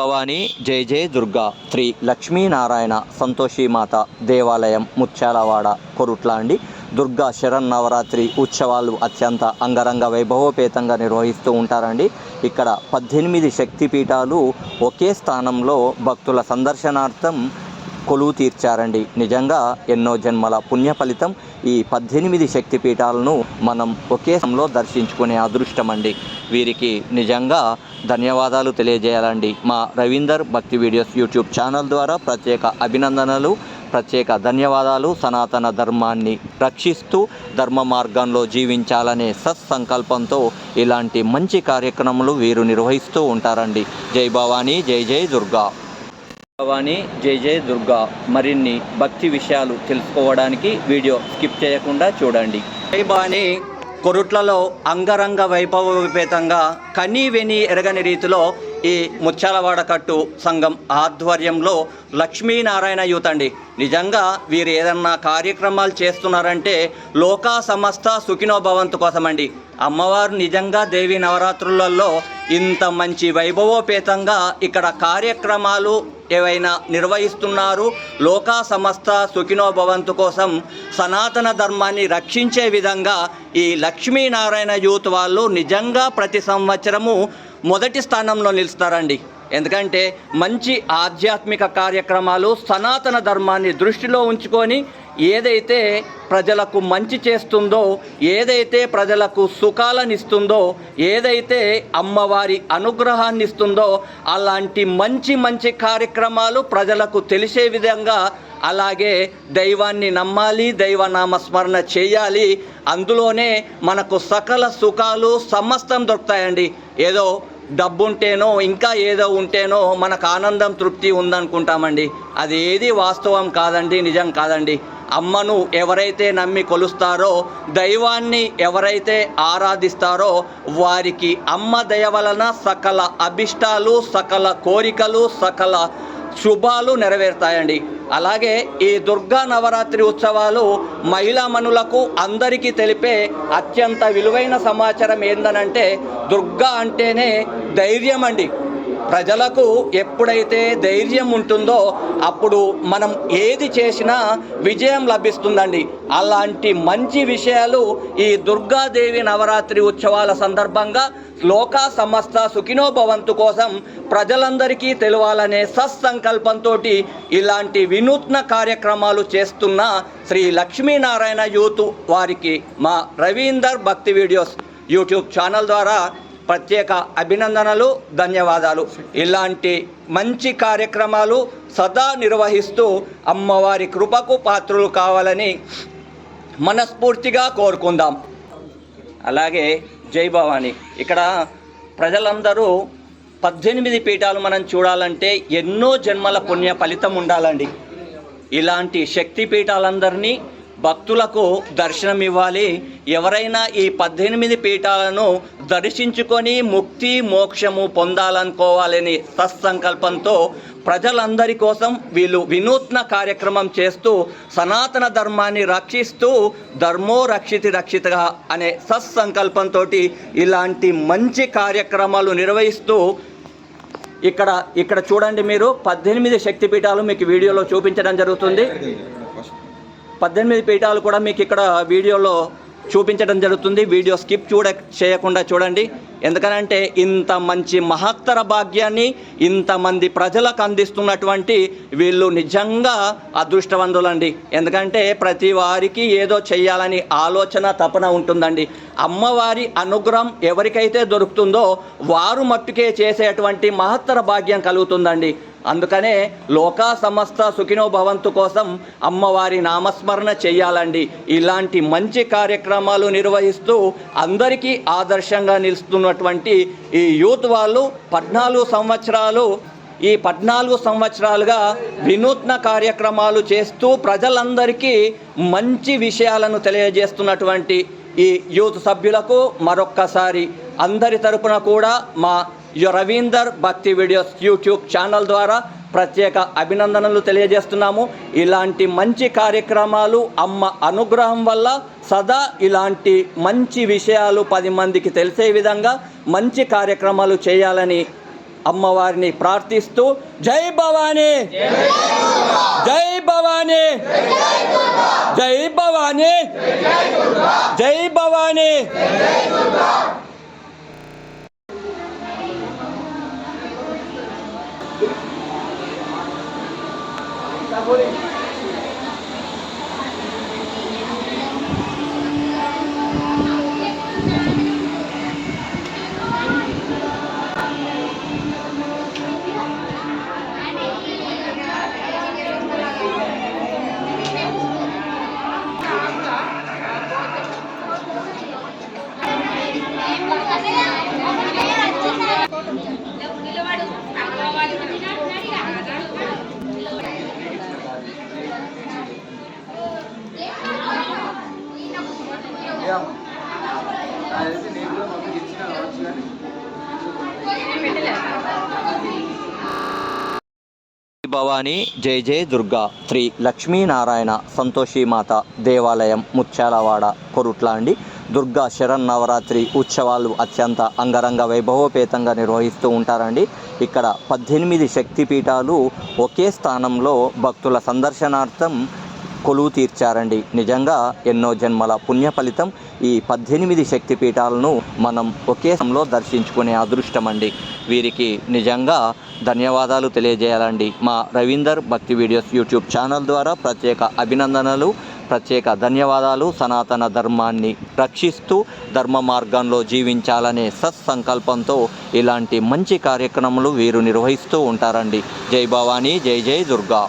భవానీ జై జై దుర్గా. శ్రీ లక్ష్మీనారాయణ సంతోషిమాత దేవాలయం ముత్యాలవాడ కొరుట్లాండి. దుర్గా శరన్నవరాత్రి ఉత్సవాలు అత్యంత అంగరంగ వైభవోపేతంగా నిర్వహిస్తూ ఉంటారండి. ఇక్కడ పద్దెనిమిది శక్తిపీఠాలు ఒకే స్థానంలో భక్తుల సందర్శనార్థం కొలువు తీర్చారండి. నిజంగా ఎన్నో జన్మల పుణ్య ఫలితం ఈ పద్దెనిమిది శక్తిపీఠాలను మనం ఒకే సమయంలో దర్శించుకునే అదృష్టం అండి వీరికి నిజంగా ధన్యవాదాలు తెలియజేయాలండి మా రవీందర్ భక్తి వీడియోస్ యూట్యూబ్ ఛానల్ ద్వారా ప్రత్యేక అభినందనలు ప్రత్యేక ధన్యవాదాలు సనాతన ధర్మాన్ని రక్షిస్తూ ధర్మ మార్గంలో జీవించాలనే సత్సంకల్పంతో ఇలాంటి మంచి కార్యక్రమాలు వీరు నిర్వహిస్తూ ఉంటారండి. జై భవానీ జై జై దుర్గా. భవానీ జై జై దుర్గా. మరిన్ని భక్తి విషయాలు తెలుసుకోవడానికి వీడియో స్కిప్ చేయకుండా చూడండి. జై భవానీ. కొరుట్లలో అంగరంగ వైభవోపేతంగా కనీ వెని ఎరగని రీతిలో ఈ ముత్యాలవాడ కట్టు సంఘం ఆధ్వర్యంలో లక్ష్మీనారాయణ యూత్ అండి. నిజంగా వీరు ఏదన్నా కార్యక్రమాలు చేస్తున్నారంటే లోకా సమస్త సుఖినో భవంతు కోసమండి. అమ్మవారు నిజంగా దేవి నవరాత్రులలో ఇంత మంచి వైభవోపేతంగా ఇక్కడ కార్యక్రమాలు ఏవైనా నిర్వహిస్తున్నారు. లోకా సమస్త సుఖినో భవంతు కోసం సనాతన ధర్మాన్ని రక్షించే విధంగా ఈ లక్ష్మీనారాయణ యూత్ వాళ్ళు నిజంగా ప్రతి సంవత్సరము మొదటి స్థానంలో నిలుస్తారండి. ఎందుకంటే మంచి ఆధ్యాత్మిక కార్యక్రమాలు సనాతన ధర్మాన్ని దృష్టిలో ఉంచుకొని ఏదైతే ప్రజలకు మంచి చేస్తుందో ఏదైతే ప్రజలకు సుఖాలను ఇస్తుందో ఏదైతే అమ్మవారి అనుగ్రహాన్ని ఇస్తుందో అలాంటి మంచి మంచి కార్యక్రమాలు ప్రజలకు తెలిసే విధంగా అలాగే దైవాన్ని నమ్మాలి దైవ నామస్మరణ చేయాలి. అందులోనే మనకు సకల సుఖాలు సమస్తం దొరుకుతాయండి. ఏదో డబ్బుంటేనో ఇంకా ఏదో ఉంటేనో మనకు ఆనందం తృప్తి ఉందనుకుంటామండి. అది ఏది వాస్తవం కాదండి నిజం కాదండి. అమ్మను ఎవరైతే నమ్మి కొలుస్తారో దైవాన్ని ఎవరైతే ఆరాధిస్తారో వారికి అమ్మ దయ వలన సకల అభిష్టాలు సకల కోరికలు సకల శుభాలు నెరవేరుతాయండి. అలాగే ఈ దుర్గా నవరాత్రి ఉత్సవాలు మహిళామణులకు అందరికీ తెలిపే అత్యంత విలువైన సమాచారం ఏందనంటే దుర్గా అంటేనే ధైర్యం అండి ప్రజలకు ఎప్పుడైతే ధైర్యం ఉంటుందో అప్పుడు మనం ఏది చేసినా విజయం లభిస్తుందండి. అలాంటి మంచి విషయాలు ఈ దుర్గాదేవి నవరాత్రి ఉత్సవాల సందర్భంగా లోకా సమస్త సుఖినో భవంతు కోసం ప్రజలందరికీ తెలవాలనే సత్సంకల్పంతో ఇలాంటి వినూత్న కార్యక్రమాలు చేస్తున్న శ్రీ లక్ష్మీనారాయణ యూత్ వారికి మా రవీందర్ భక్తి వీడియోస్ యూట్యూబ్ ఛానల్ ద్వారా ప్రత్యేక అభినందనలు ధన్యవాదాలు. ఇలాంటి మంచి కార్యక్రమాలు సదా నిర్వహిస్తూ అమ్మవారి కృపకు పాత్రులు కావాలని మనస్ఫూర్తిగా కోరుకుందాం. అలాగే జై భవాని. ఇక్కడ ప్రజలందరూ పద్దెనిమిది పీఠాలు మనం చూడాలంటే ఎన్నో జన్మల పుణ్య ఫలితం ఉండాలండి. ఇలాంటి శక్తి పీఠాలందరినీ భక్తులకు దర్శనం ఇవ్వాలి ఎవరైనా ఈ పద్దెనిమిది పీఠాలను దర్శించుకొని ముక్తి మోక్షము పొందాలనుకోవాలని సత్సంకల్పంతో ప్రజలందరి కోసం వీళ్ళు వినూత్న కార్యక్రమం చేస్తూ సనాతన ధర్మాన్ని రక్షిస్తూ ధర్మో రక్షితి రక్షితగా అనే సత్సంకల్పంతో ఇలాంటి మంచి కార్యక్రమాలు నిర్వహిస్తూ ఇక్కడ ఇక్కడ చూడండి మీరు పద్దెనిమిది శక్తిపీఠాలు మీకు వీడియోలో చూపించడం జరుగుతుంది. పద్దెనిమిది పీఠాలు కూడా మీకు ఇక్కడ వీడియోలో చూపించడం జరుగుతుంది. వీడియో స్కిప్ చూడ చేయకుండా చూడండి. ఎందుకనంటే ఇంత మంచి మహత్తర భాగ్యాన్ని ఇంతమంది ప్రజలకు అందిస్తున్నటువంటి వీళ్ళు నిజంగా అదృష్టవంతులండి. ఎందుకంటే ప్రతి వారికి ఏదో చేయాలని ఆలోచన తపన ఉంటుందండి. అమ్మవారి అనుగ్రహం ఎవరికైతే దొరుకుతుందో వారు మట్టుకే చేసేటువంటి మహత్తర భాగ్యం కలుగుతుందండి. అందుకనే లోకా సమస్త సుఖినో భవంతు కోసం అమ్మవారి నామస్మరణ చేయాలండి ఇలాంటి మంచి కార్యక్రమాలు నిర్వహిస్తూ అందరికీ ఆదర్శంగా నిలుస్తున్నటువంటి ఈ యూత్ వాళ్ళు పద్నాలుగు సంవత్సరాలు ఈ పద్నాలుగు సంవత్సరాలుగా వినూత్న కార్యక్రమాలు చేస్తూ ప్రజలందరికీ మంచి విషయాలను తెలియజేస్తున్నటువంటి ఈ యూత్ సభ్యులకు మరొక్కసారి అందరి తరపున కూడా మా రవీందర్ భక్తి వీడియోస్ యూట్యూబ్ ఛానల్ ద్వారా ప్రత్యేక అభినందనలు తెలియజేస్తున్నాము. ఇలాంటి మంచి కార్యక్రమాలు అమ్మ అనుగ్రహం వల్ల సదా ఇలాంటి మంచి విషయాలు పది మందికి తెలిసే విధంగా మంచి కార్యక్రమాలు చేయాలని అమ్మవారిని ప్రార్థిస్తూ జై భవానీ! జై భవానీ! జై భవానీ! జై భవానీ! বলি। భవానీ జై జై దుర్గా. శ్రీ లక్ష్మీనారాయణ సంతోషిమాత దేవాలయం ముత్యాలవాడ కొరుట్లాండి. దుర్గా శరన్నవరాత్రి ఉత్సవాలు అత్యంత అంగరంగ వైభవోపేతంగా నిర్వహిస్తూ ఉంటారండి. ఇక్కడ పద్దెనిమిది శక్తిపీఠాలు ఒకే స్థానంలో భక్తుల సందర్శనార్థం కొలువు తీర్చారండి. నిజంగా ఎన్నో జన్మల పుణ్య ఫలితం ఈ పద్దెనిమిది శక్తిపీఠాలను మనం ఒకే సమయంలో దర్శించుకునే అదృష్టం అండి వీరికి నిజంగా ధన్యవాదాలు తెలియజేయాలండి మా రవీందర్ భక్తి వీడియోస్ యూట్యూబ్ ఛానల్ ద్వారా ప్రత్యేక అభినందనలు ప్రత్యేక ధన్యవాదాలు సనాతన ధర్మాన్ని రక్షిస్తూ ధర్మ మార్గంలో జీవించాలనే సత్సంకల్పంతో ఇలాంటి మంచి కార్యక్రమాలు వీరు నిర్వహిస్తూ ఉంటారండి. జై భవానీ జై జై దుర్గా.